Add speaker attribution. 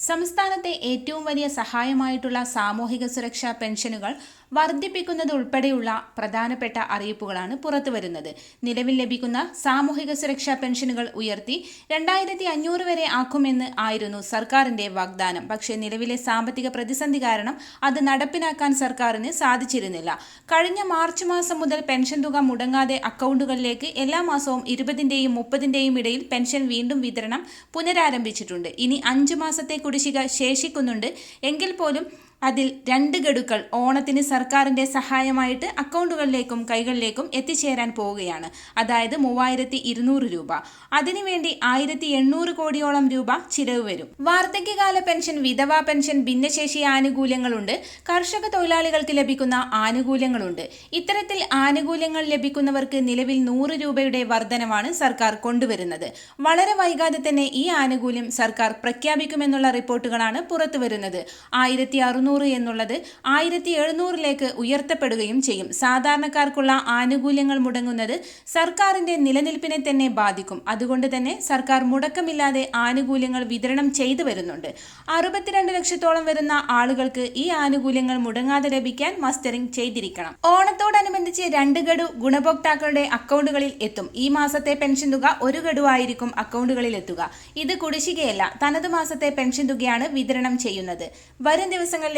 Speaker 1: സംസ്ഥാനത്തെ ഏറ്റവും വലിയ സഹായമായിട്ടുള്ള സാമൂഹിക സുരക്ഷാ പെൻഷനുകൾ വർദ്ധിപ്പിക്കുന്നത് ഉൾപ്പെടെയുള്ള പ്രധാനപ്പെട്ട അറിയിപ്പുകളാണ് പുറത്തുവരുന്നത് നിലവിൽ ലഭിക്കുന്ന സാമൂഹിക സുരക്ഷാ പെൻഷനുകൾ ഉയർത്തി രണ്ടായിരത്തി അഞ്ഞൂറ് വരെ ആക്കുമെന്ന് ആയിരുന്നു സർക്കാരിന്റെ വാഗ്ദാനം. പക്ഷേ നിലവിലെ സാമ്പത്തിക പ്രതിസന്ധി കാരണം അത് നടപ്പിലാക്കാൻ സർക്കാരിന് സാധിച്ചിരുന്നില്ല. കഴിഞ്ഞ മാർച്ച് മാസം മുതൽ പെൻഷൻ തുക മുടങ്ങാതെ അക്കൗണ്ടുകളിലേക്ക് എല്ലാ മാസവും ഇരുപതിന്റെയും മുപ്പതിന്റെയും ഇടയിൽ പെൻഷൻ വീണ്ടും വിതരണം പുനരാരംഭിച്ചിട്ടുണ്ട്. ഇനി അഞ്ച് മാസത്തെ കുടിശ്ശിക ശേഷിക്കുന്നുണ്ട്. എങ്കിൽ പോലും അതിൽ രണ്ട് ഗഡുക്കൾ ഓണത്തിന് സർക്കാരിന്റെ സഹായമായിട്ട് അക്കൗണ്ടുകളിലേക്കും കൈകളിലേക്കും എത്തിച്ചേരാൻ പോവുകയാണ്. അതായത് മൂവായിരത്തി ഇരുന്നൂറ് രൂപ. അതിനുവേണ്ടി ആയിരത്തി എണ്ണൂറ് കോടിയോളം രൂപ ചിലവ് വരും. വാർദ്ധക്യകാല പെൻഷൻ വിധവാ പെൻഷൻ ഭിന്നശേഷി ആനുകൂല്യങ്ങളുണ്ട്. കർഷക തൊഴിലാളികൾക്ക് ലഭിക്കുന്ന ആനുകൂല്യങ്ങളുണ്ട്. ഇത്തരത്തിൽ ആനുകൂല്യങ്ങൾ ലഭിക്കുന്നവർക്ക് നിലവിൽ നൂറ് രൂപയുടെ വർധനമാണ് സർക്കാർ കൊണ്ടുവരുന്നത്. വളരെ വൈകാതെ തന്നെ ഈ ആനുകൂല്യം സർക്കാർ പ്രഖ്യാപിക്കുമെന്നുള്ള റിപ്പോർട്ടുകളാണ് പുറത്തുവരുന്നത്. ആയിരത്തി അറുന്നൂറ് എന്നുള്ളത് ആയിരത്തി എഴുന്നൂറിലേക്ക് ഉയർത്തപ്പെടുകയും ചെയ്യും. സാധാരണക്കാർക്കുള്ള ആനുകൂല്യങ്ങൾ മുടങ്ങുന്നത് സർക്കാരിന്റെ നിലനിൽപ്പിനെ തന്നെ ബാധിക്കും. അതുകൊണ്ട് തന്നെ സർക്കാർ മുടക്കമില്ലാതെ ആനുകൂല്യങ്ങൾ വിതരണം ചെയ്തു വരുന്നുണ്ട്. അറുപത്തിരണ്ട് ലക്ഷത്തോളം വരുന്ന ആളുകൾക്ക് ഈ ആനുകൂല്യങ്ങൾ മുടങ്ങാതെ ലഭിക്കാൻ മസ്റ്ററിംഗ് ചെയ്തിരിക്കണം. ഓണത്തോടനുബന്ധിച്ച് രണ്ട് ഗഡു ഗുണഭോക്താക്കളുടെ അക്കൗണ്ടുകളിൽ എത്തും. ഈ മാസത്തെ പെൻഷൻ തുക ഒരു ഗഡുവായിരിക്കും അക്കൗണ്ടുകളിൽ എത്തുക. ഇത് കുടിശ്ശികയല്ല തനത് മാസത്തെ പെൻഷൻ തുകയാണ് വിതരണം ചെയ്യുന്നത്. വരും ദിവസങ്ങളിലെ